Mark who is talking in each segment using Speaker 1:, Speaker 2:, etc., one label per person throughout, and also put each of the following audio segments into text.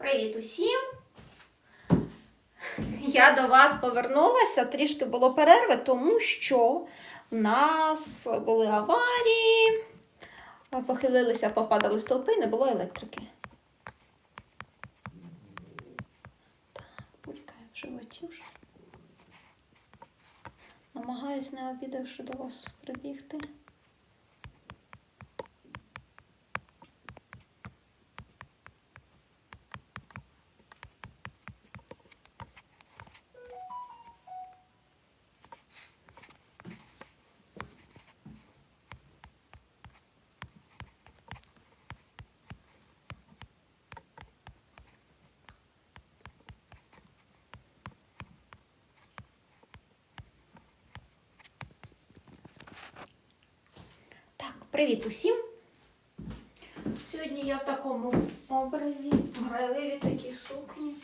Speaker 1: Привіт усім! Я до вас повернулася, трішки було перерви, тому що в нас були аварії, похилилися, попадали стовпи, не було електрики. Так, булькає в животі вже. Намагаюсь не обідавши до вас прибігти. Так, привіт усім. Сьогодні я в такому образі, грайливі такі сукні.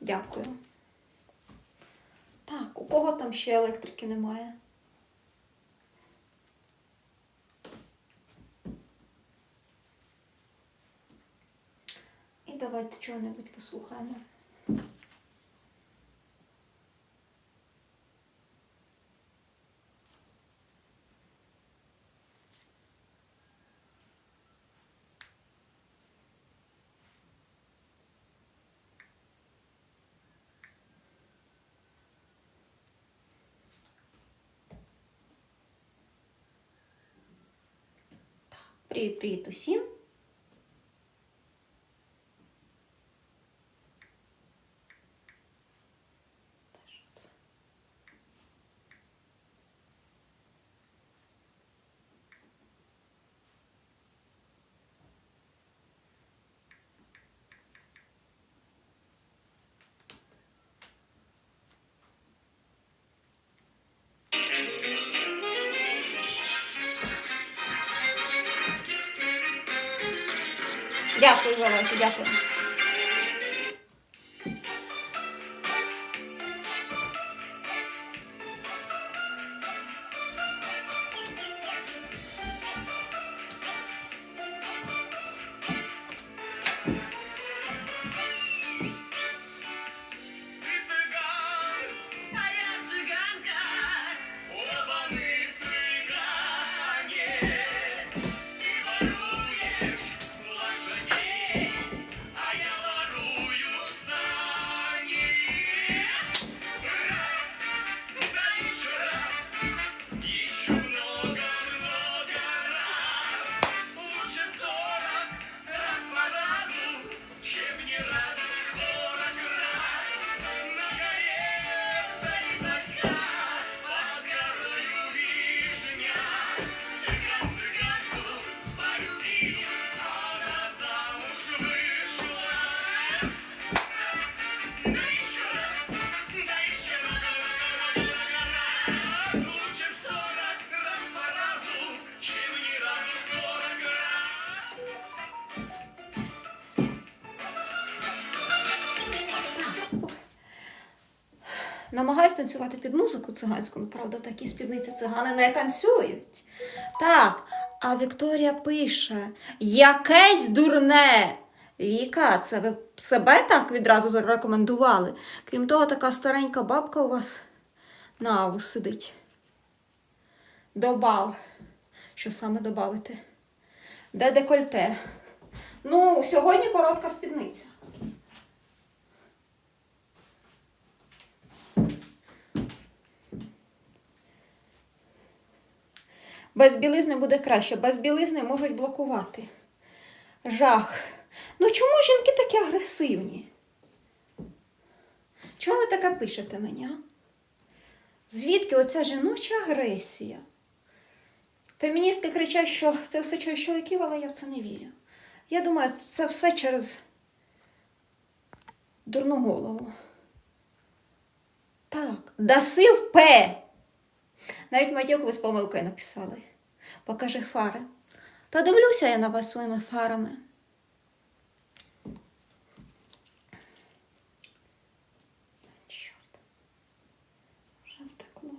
Speaker 1: Дякую. Так, у кого там ще електрики немає? І давайте чого-небудь послухаємо. Привіт, привіт усім. Танцювати під музику циганську, ну, правда, такі спідниці цигани не танцюють. Так, а Вікторія пише: якесь дурне. Віка, це ви себе так відразу зарекомендували. Крім того, така старенька бабка у вас на аву сидить. Добав. Що саме додати? Де декольте? Ну, сьогодні коротка спідниця. Без білизни буде краще, без білизни можуть блокувати. Жах. Ну чому жінки такі агресивні? Чого ви таке пишете мені? а? Звідки оця жіноча агресія? Феміністки кричать, що це все через чоловіків, але я в це не вірю. Я думаю, це все через дурну голову. Так, даси в П. Навіть матюк ви з помилкою написали покаже фари. Та дивлюся я на вас своїми фарами. Чорт, вже втекло.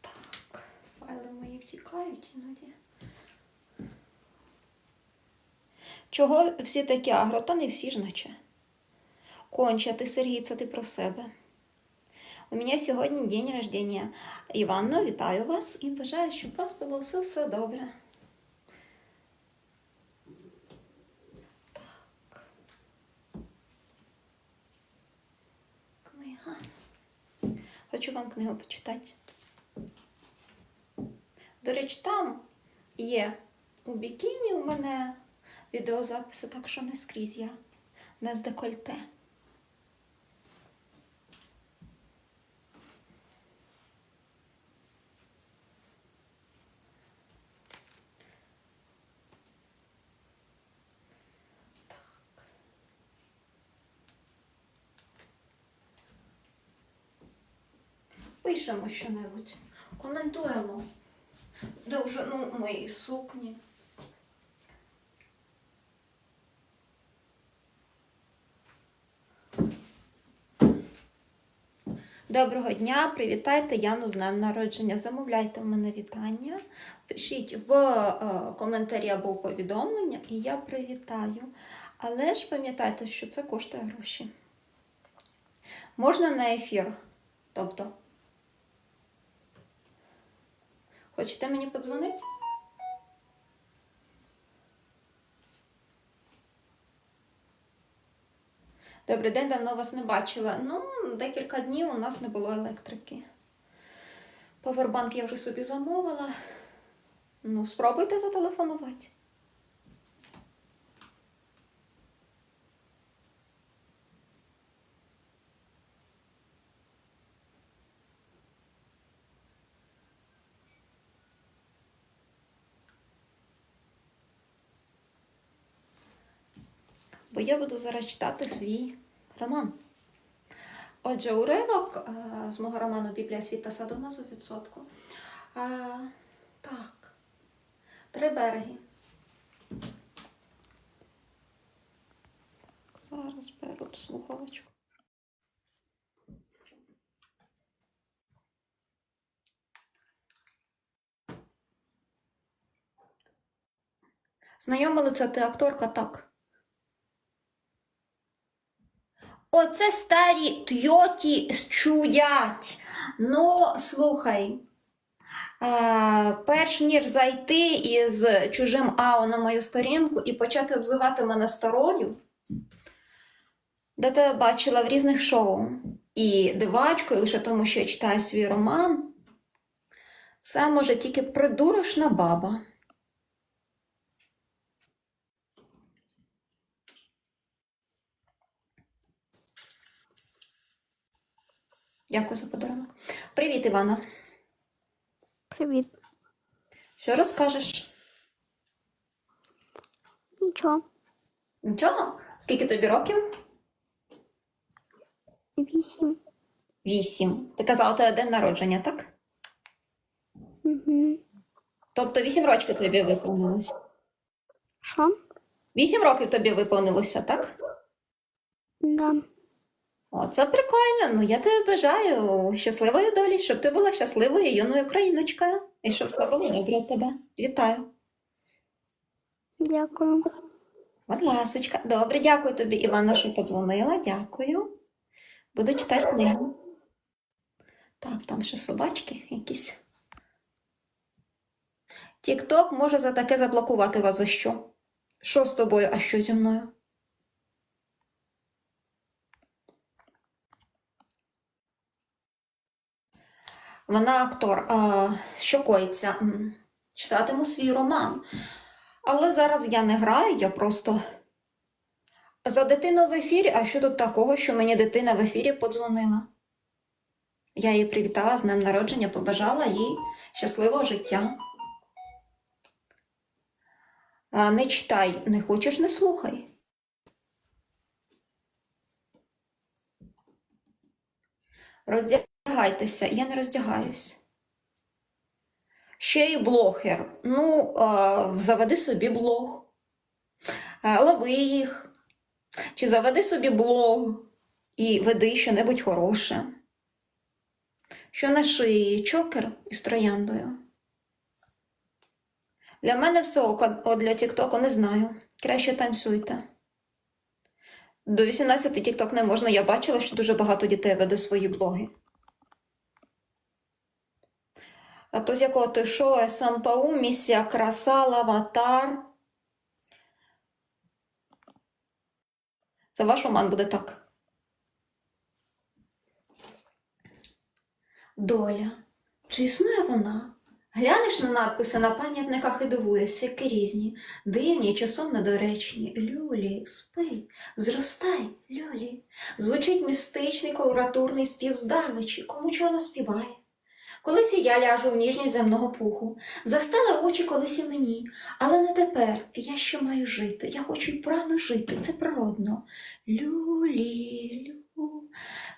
Speaker 1: Так, файли мої втікають іноді. Чого всі такі агро, та не всі ж наче? Конча, ти Сергій, це ти про себе. У мене сьогодні день рождения. Іванно, вітаю вас і бажаю, щоб у вас було все все добре. Так. Книга. Хочу вам книгу почитати. До речі, там є у бікіні у мене відеозаписи, так що не скрізь я не з декольте. Пишемо що-небудь, коментуємо довжину моєї сукні. Доброго дня, привітайте Яну з днем народження. Замовляйте в мене вітання. Пишіть в е, коментарі або повідомлення, і я привітаю. Але ж пам'ятайте, що це коштує гроші. Можна на ефір. Тобто, хочете мені подзвонити? Добрий день, давно вас не бачила. Ну, декілька днів у нас не було електрики. Повербанк я вже собі замовила. Ну, спробуйте зателефонувати. Бо я буду зараз читати свій роман. Отже, уривок е, з мого роману Біблія світа Садомазу відсотку. Е, так. Три береги. Зараз беру слухавочку. Знайоме лице ти акторка так. Оце старі тьоті чудять. Ну, слухай. Перш ніж зайти із чужим ау на мою сторінку і почати обзивати мене старою, де тебе бачила в різних шоу і дивачкою лише тому, що я читаю свій роман, це може тільки придурочна баба. Дякую за подарунок. Привіт, Івана.
Speaker 2: Привіт.
Speaker 1: Що розкажеш?
Speaker 2: Нічого.
Speaker 1: Нічого? Скільки тобі років?
Speaker 2: Вісім.
Speaker 1: Вісім. Ти казала, у тебе день народження, так?
Speaker 2: Угу.
Speaker 1: Тобто вісім років тобі виповнилось.
Speaker 2: Що?
Speaker 1: Вісім років тобі виповнилося, так?
Speaker 2: Да.
Speaker 1: О, це прикольно. Ну я тобі бажаю щасливої долі, щоб ти була щасливою юною україночкою. І щоб все було добре тебе. Вітаю.
Speaker 2: Дякую.
Speaker 1: Будь ласочка. Добре, дякую тобі, Івана, що подзвонила. Дякую. Буду читати книгу. Так, там ще собачки якісь. Тік-ток може за таке заблокувати вас за що? Що з тобою, а що зі мною? Вона актор. Що коїться? Читатиму свій роман. Але зараз я не граю, я просто за дитину в ефірі. А що тут такого, що мені дитина в ефірі подзвонила? Я її привітала з днем народження, побажала їй щасливого життя. Не читай, не хочеш, не слухай. Роздягайтеся, я не роздягаюсь. Ще й блогер. Ну, заведи собі блог. Лови їх. Чи заведи собі блог і веди що-небудь хороше. Що на шиї чокер із трояндою. Для мене все ок, от для Тіктоку не знаю. Краще танцюйте. До 18 Тікток не можна. Я бачила, що дуже багато дітей веде свої блоги. А то з якого ти шоу, СМПУ, місія краса, лаватар. Це ваш роман буде так. Доля. Чи існує вона? Глянеш на надписи на пам'ятниках і дивуєшся, які різні, дивні, часом недоречні. Люлі, спи, зростай, люлі. Звучить містичний колоратурний спів здалечі, кому чого наспіває. Колись і я ляжу в ніжність земного пуху, застали очі колись і мені, але не тепер. Я ще маю жити, я хочу й прагну жити, це природно. Люлі, лю.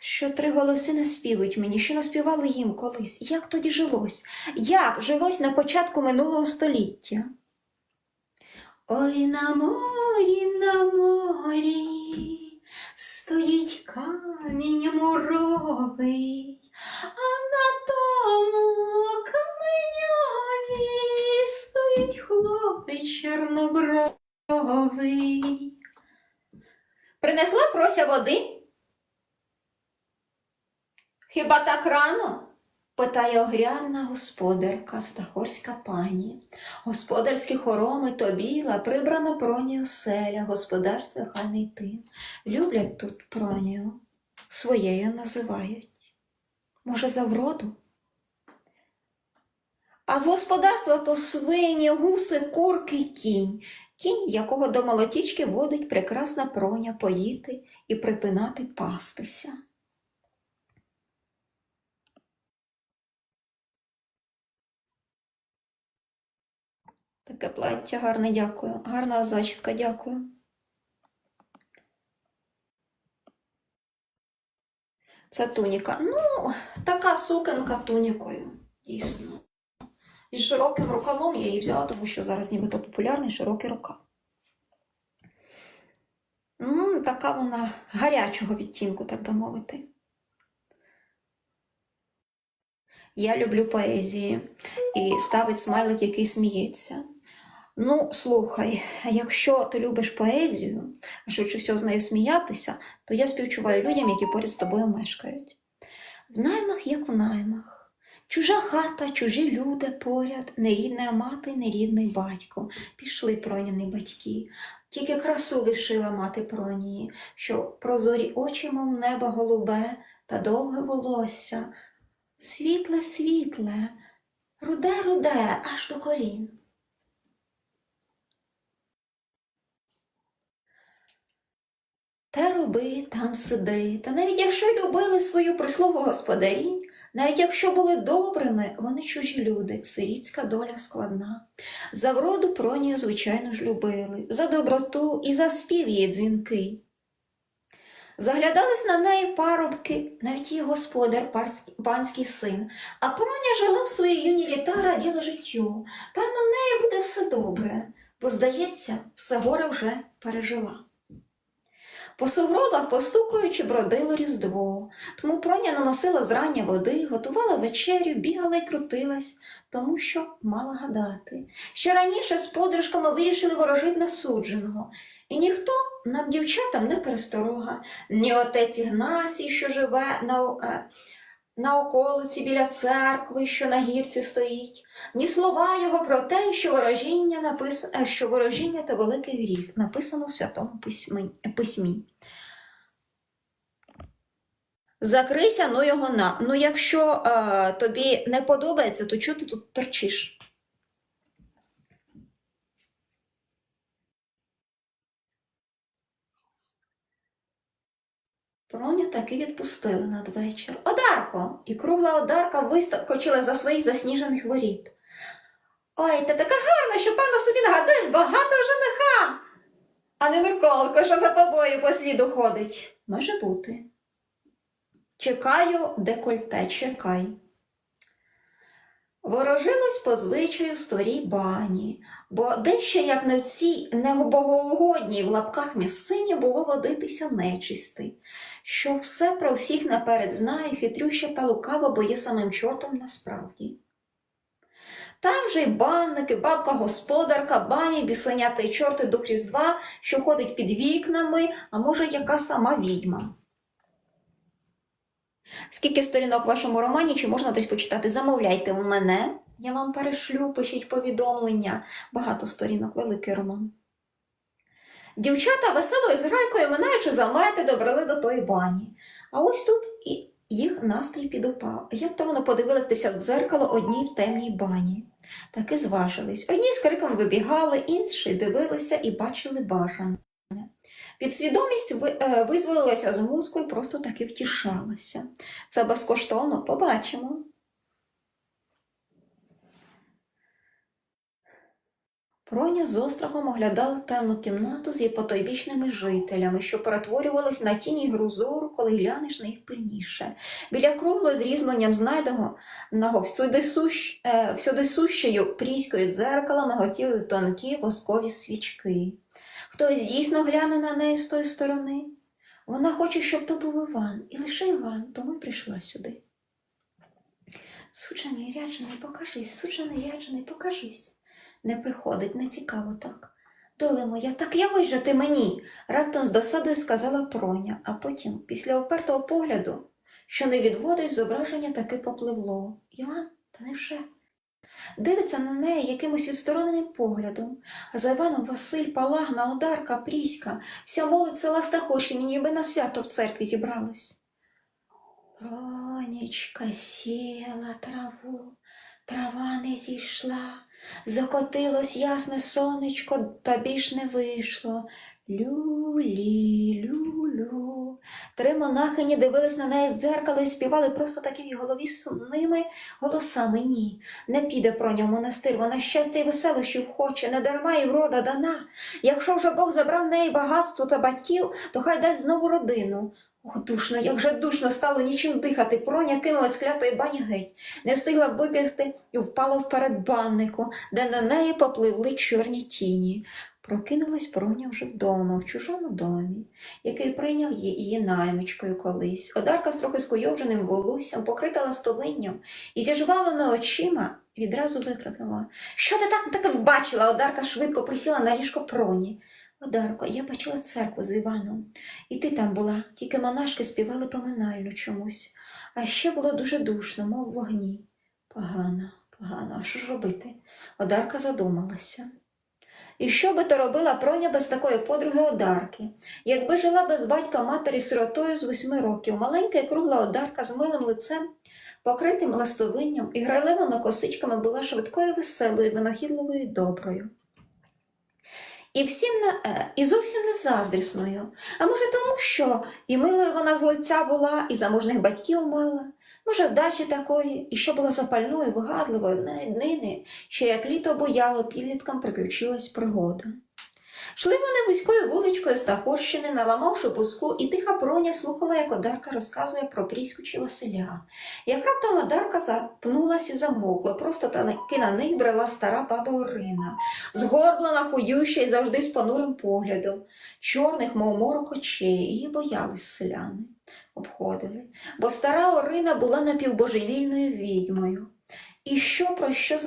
Speaker 1: Що три голоси наспівують мені, що наспівали їм колись. Як тоді жилось? Як жилось на початку минулого століття? Ой на морі, на морі стоїть камінь муровий, а на тому каменьові стоїть хлопець чорнобровий. Принесла прося води? Хіба так рано? питає огрядна господарка, стахорська пані. Господарські хороми то біла, прибрана проні оселя, господарство хай не йти. Люблять тут пронію, своєю називають. Може, за вроду? А з господарства то свині, гуси, курки, кінь. Кінь, якого до молотічки водить прекрасна проня поїти і припинати пастися. Таке плаття гарне, дякую. Гарна зачіска, дякую. Це туніка. Ну, така сукенка тунікою, дійсно. І широким рукавом я її взяла, тому що зараз нібито популярний широкий рукав. Ну, така вона гарячого відтінку, так би мовити. Я люблю поезії і ставить смайлик, який сміється. Ну, слухай, якщо ти любиш поезію, а швидше всього з нею сміятися, то я співчуваю людям, які поряд з тобою мешкають. В наймах, як в наймах. Чужа хата, чужі люди поряд, нерідна мати, нерідний батько. Пішли проняні батьки. Тільки красу лишила мати пронії, що прозорі очі, мов небо голубе, та довге волосся. Світле, світле, руде, руде, аж до колін. Те роби, там сиди. Та навіть якщо любили свою прислугу господарі, навіть якщо були добрими, вони чужі люди, сирітська доля складна. За вроду пронію, звичайно ж, любили, за доброту і за спів її дзвінки. Заглядались на неї парубки, навіть її господар, панський син, а проня жила в свої юні літа, раділа життю. Певно, в неї буде все добре, бо, здається, все горе вже пережила. По сугробах, постукуючи, бродило різдво, тому проня наносила зрання води, готувала вечерю, бігала й крутилась, тому що мала гадати. Ще раніше з подружками вирішили ворожити насудженого, і ніхто нам, дівчатам, не пересторога, ні отець Ігнасій, що живе на, е, на околиці біля церкви, що на гірці стоїть, ні слова його про те, що ворожіння, напис... е, що ворожіння та великий гріх, написано в Святому письмі. письмі. Закрися, ну його на. Ну, якщо е, тобі не подобається, то чого ти тут торчиш? Проню таки відпустили надвечір. Одарко! І кругла одарка вискочила за своїх засніжених воріт. Ой, ти така гарна, що певно собі нагадаєш багато жениха. А не Миколко, що за тобою по сліду ходить. Може бути. Чекаю, декольте, чекай. Ворожилось по звичаю в старій бані, бо дещо, як в цій небогоугодній в лапках місцині, було водитися нечисти, що все про всіх наперед знає, хитрюща та лукава, бо є самим чортом насправді. Там же й банники, бабка господарка, бані, бісенята й чорти дух Різдва, що ходить під вікнами, а може, яка сама відьма. Скільки сторінок в вашому романі, чи можна десь почитати? Замовляйте у мене. Я вам перешлю, пишіть повідомлення. Багато сторінок, великий роман. Дівчата веселою зграйкою, минаючи замети, добрали до тої бані. А ось тут і їх настрій підупав. Як то воно подивилися в дзеркало одній в темній бані. Так і зважились. Одні з криком вибігали, інші дивилися і бачили бажане. Підсвідомість е, визволилася з мозку і просто таки втішалася. Це безкоштовно побачимо. Проня з острахом оглядала темну кімнату з її потойбічними жителями, що перетворювались на тіні грузору, коли глянеш на їх пильніше. Біля круглого з різьбленням знайденого всюди, сущ, е, всюди сущою пріською дзеркала миготіли тонкі воскові свічки. Хтось дійсно гляне на неї з тої сторони. Вона хоче, щоб то був Іван, і лише Іван, тому й прийшла сюди. Суджений ряджений, покажись, суджений ряджений, покажись. Не приходить, не цікаво так. Доле моя, так явись же ти мені, раптом з досадою сказала Проня, а потім, після опертого погляду, що не відводить зображення, таки попливло. Іван, та невже? Дивиться на неї якимось відстороненим поглядом, а за Іваном Василь, Палагна, Одарка, Пріська, вся молодь села Стахощині, ніби на свято в церкві зібрались. Пронічка сіла траву, трава не зійшла, закотилось ясне сонечко, та більш не вийшло. Люлі, люлю. Три монахині дивились на неї з дзеркала і співали просто таки в голові сумними голосами. Ні, не піде проня в монастир, вона щастя і веселощів хоче, не дарма і врода дана. Якщо вже Бог забрав в неї багатство та батьків, то хай дасть знову родину. Ох, душно, як же душно стало нічим дихати. Проня кинулась з клятої бані геть, не встигла вибігти і впала в передбаннику, де на неї попливли чорні тіні. Прокинулась Проня вже вдома, в чужому домі, який прийняв її, наймичкою колись. Одарка з трохи скуйовдженим волоссям, покрита ластовинням і зі жвавими очима відразу викрикнула. Що ти так таке вбачила? Одарка швидко присіла на ліжко Проні. Одарко, я бачила церкву з Іваном. І ти там була, тільки монашки співали поминальну чомусь. А ще було дуже душно, мов вогні. Погано, погано, а що ж робити? Одарка задумалася. І що би то робила Проня без такої подруги Одарки? Якби жила без батька матері сиротою з восьми років, маленька і кругла Одарка з милим лицем, покритим ластовинням і грайливими косичками була швидкою, веселою, винахідливою і доброю. І всім не, е, і зовсім не заздрісною. А може, тому, що і милою вона з лиця була, і заможних батьків мала, може, вдачі такої, і що була запальною, вигадливою навіть днини, що як літо бояло, підліткам приключилась пригода. Шли вони вузькою вуличкою Стахощини, наламавши буску, і тиха проня слухала, як Одарка розказує про Пріську чи Василя. Як раптом Одарка запнулась і замовкла, просто таки на них брела стара баба Орина, згорблена, худюща і завжди з понурим поглядом, чорних, мов морок очей, її боялись селяни, обходили, бо стара Орина була напівбожевільною відьмою. І що про що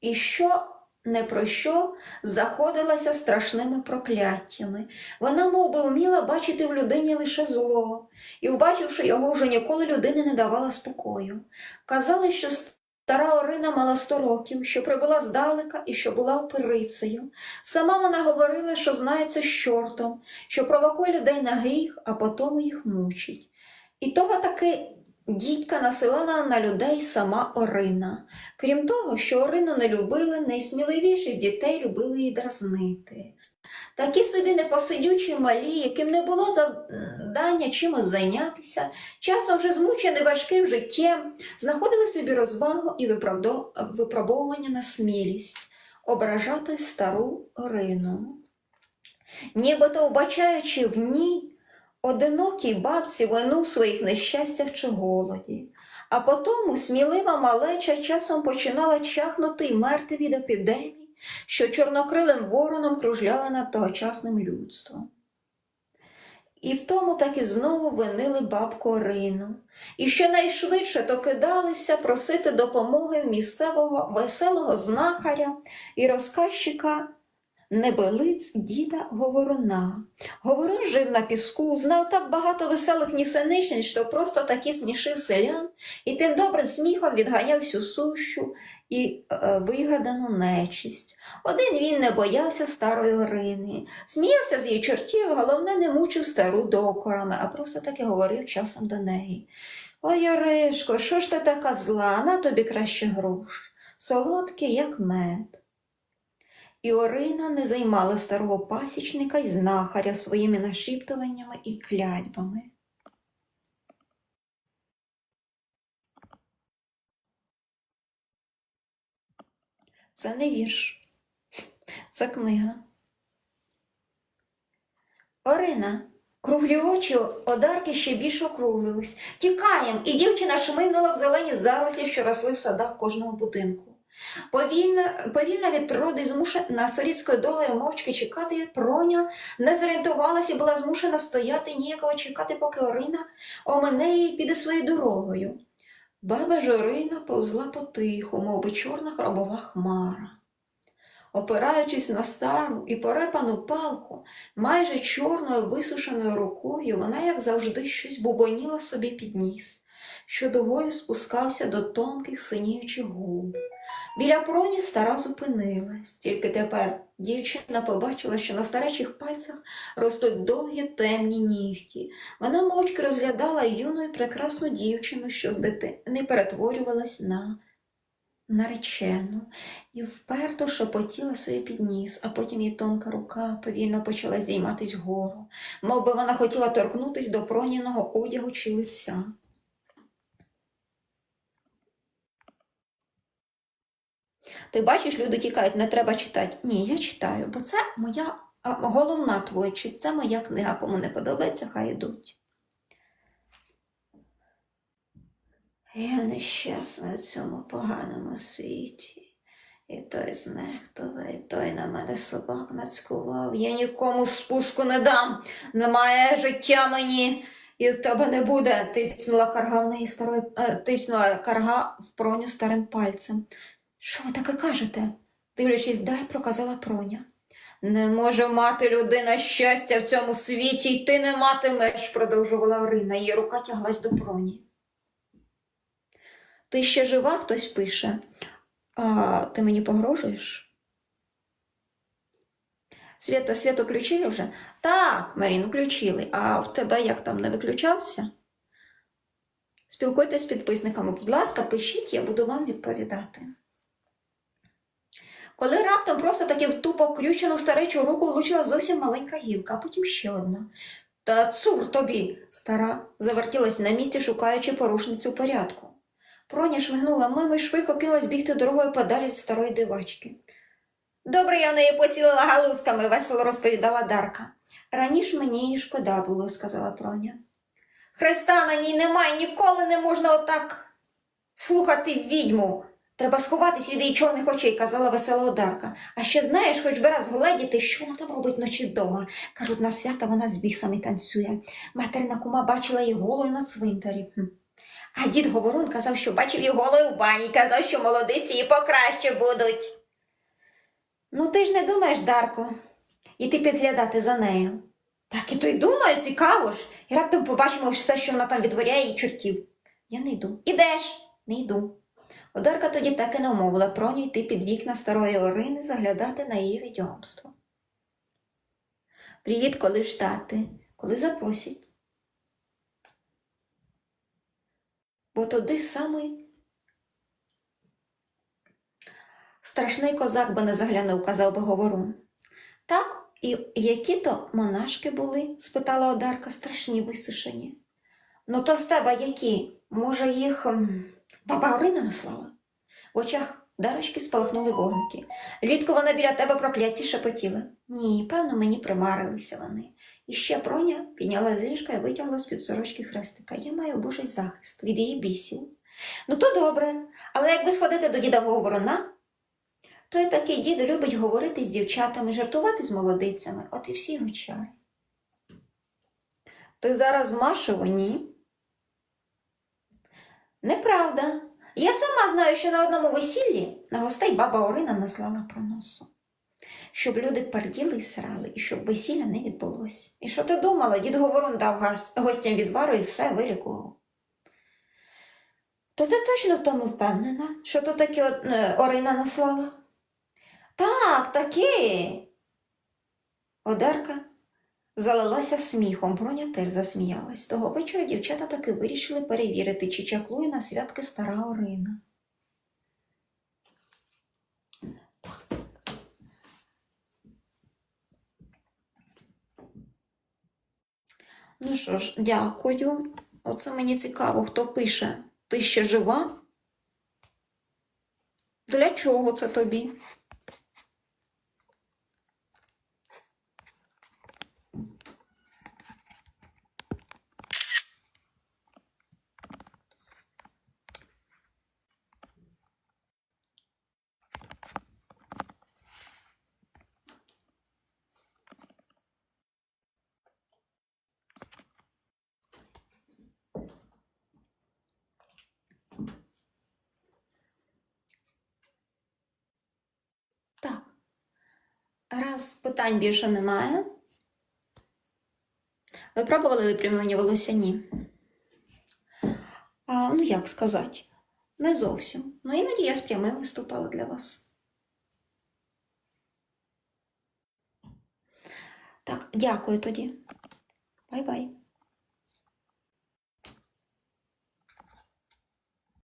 Speaker 1: і що не про що заходилася страшними прокляттями. Вона мов би, вміла бачити в людині лише зло, і, убачивши його, вже ніколи людини не давала спокою. Казали, що стара Орина мала сто років, що прибула здалека і що була оперицею. Сама вона говорила, що знається з чортом, що провокує людей на гріх, а потім їх мучить. І того таки дідька насилала на людей сама Орина. Крім того, що Орину не любили, найсміливіші з дітей любили її дразнити. Такі собі непосидючі малі, яким не було завдання чимось зайнятися, часом вже змучені важким життям, знаходили собі розвагу і випробовування на смілість, ображати стару Орину. Нібито вбачаючи в ній одинокій бабці вину в своїх нещастях чи голоді. А потому смілива малеча часом починала чахнути й мерти від епідемій, що чорнокрилим вороном кружляли над тогочасним людством. і в тому таки знову винили бабку Орину. І щонайшвидше то кидалися просити допомоги в місцевого веселого знахаря і розказчика небелиць діда Говоруна. Говорун жив на піску, знав так багато веселих нісеничниць, що просто таки смішив селян і тим добрим сміхом відганяв всю сущу і е, вигадану нечисть. Один він не боявся старої Орини, сміявся з її чортів, головне, не мучив стару докорами, а просто таки говорив часом до неї. Ой, Оришко, що ж ти така зла, на тобі краще груш, солодкий, як мед. І Орина не займала старого пасічника й знахаря своїми нашіптуваннями і клятьбами. Це не вірш, це книга. Орина, круглі очі одарки ще більш округлились. Тікаєм, і дівчина шмигнула в зелені зарослі, що росли в садах кожного будинку. Повільна, повільна від природи змушена сирітською долею мовчки чекати, проня не зорієнтувалася і була змушена стояти ніяково чекати, поки Орина омине її піде своєю дорогою. Баба Жорина повзла потиху, мов би чорна хробова хмара. Опираючись на стару і порепану палку, майже чорною висушеною рукою, вона, як завжди, щось бубоніла собі під ніс, що дугою спускався до тонких синіючих губ. Біля проні стара зупинилась, тільки тепер дівчина побачила, що на старечих пальцях ростуть довгі темні нігті. Вона мовчки розглядала юну і прекрасну дівчину, що з дитини перетворювалась на наречену, і вперто шепотіла собі під ніс, а потім її тонка рука повільно почала здійматись вгору, мов би вона хотіла торкнутись до проняного одягу чи лиця. Ти бачиш, люди тікають, не треба читати. Ні, я читаю, бо це моя головна творчість, це моя книга. Кому не подобається, хай йдуть. Я нещасна в цьому поганому світі. І той знехтував, і той на мене собак нацькував. Я нікому спуску не дам. Немає життя мені, і в тебе не буде. Тиснула карга в неї старої, е, тиснула карга в проню старим пальцем. Що ви таке кажете? дивлячись вдаль, проказала проня. Не може мати людина щастя в цьому світі, і ти не матимеш, продовжувала Орина. Її рука тяглась до проні. Ти ще жива, хтось пише. А ти мені погрожуєш? Свята, свято включили вже? Так, Марін, включили. А в тебе як там не виключався? Спілкуйтесь з підписниками. Будь ласка, пишіть, я буду вам відповідати. Коли раптом просто таки в тупо включену старечу руку влучила зовсім маленька гілка, а потім ще одна. Та цур тобі! Стара завертілась на місці, шукаючи порушницю порядку. Проня шмигнула мимо і швидко кинулась бігти дорогою подалі від старої дивачки. Добре, я в неї поцілила галузками, весело розповідала Дарка. Раніше мені її шкода було, сказала Проня. Христа на ній немає, ніколи не можна отак слухати відьму. Треба сховатись від її чорних очей, казала весела Одарка. А ще знаєш, хоч би раз гледіти, що вона там робить ночі вдома. Кажуть, на свята вона з бісами танцює. Материна кума бачила її голою на цвинтарі. А дід Говорун казав, що бачив її голою в бані, казав, що молодиці її покраще будуть. Ну, ти ж не думаєш, Дарко, іти підглядати за нею. Так і то й думаю, цікаво ж. І раптом побачимо все, що вона там відтворяє і чортів. Я не йду. Ідеш? Не йду. Одарка тоді так і не умовила Проню йти під вікна старої Орини заглядати на її відьомство. Привіт, коли в коли запросять. Бо туди самий страшний козак би не заглянув, казав би Говорун. Так, і які то монашки були? спитала Одарка, страшні висушені. Ну, то з тебе які? Може, їх баба Орина наслала? В очах дарочки спалахнули вогники. Рідко вона біля тебе прокляті шепотіла. Ні, певно, мені примарилися вони. І ще проня підняла з ліжка і витягла з-під сорочки хрестика. Я маю божий захист від її бісів. Ну, то добре, але якби сходити до діда Говорона, той такий дід любить говорити з дівчатами, жартувати з молодицями, от і всі його чари. Ти зараз в Машевині? Неправда. Я сама знаю, що на одному весіллі на гостей баба Орина наслала проносу. Щоб люди перділи і срали, і щоб весілля не відбулося. І що ти думала? Дід Говорун дав гостям відвару і все вилікував. То ти точно в тому впевнена, що то таке Орина наслала? Так, таке. Одарка залилася сміхом, Броня теж засміялась. Того вечора дівчата таки вирішили перевірити, чи чаклує на святки стара Орина. Ну що ж, дякую. Оце мені цікаво, хто пише. Ти ще жива? Для чого це тобі? Так. Раз питань більше немає. Ви пробували випрямлення волосся? Ні. А, ну, як сказати, не зовсім. Ну, іноді я з прямим виступала для вас. Так, дякую тоді. Бай-бай.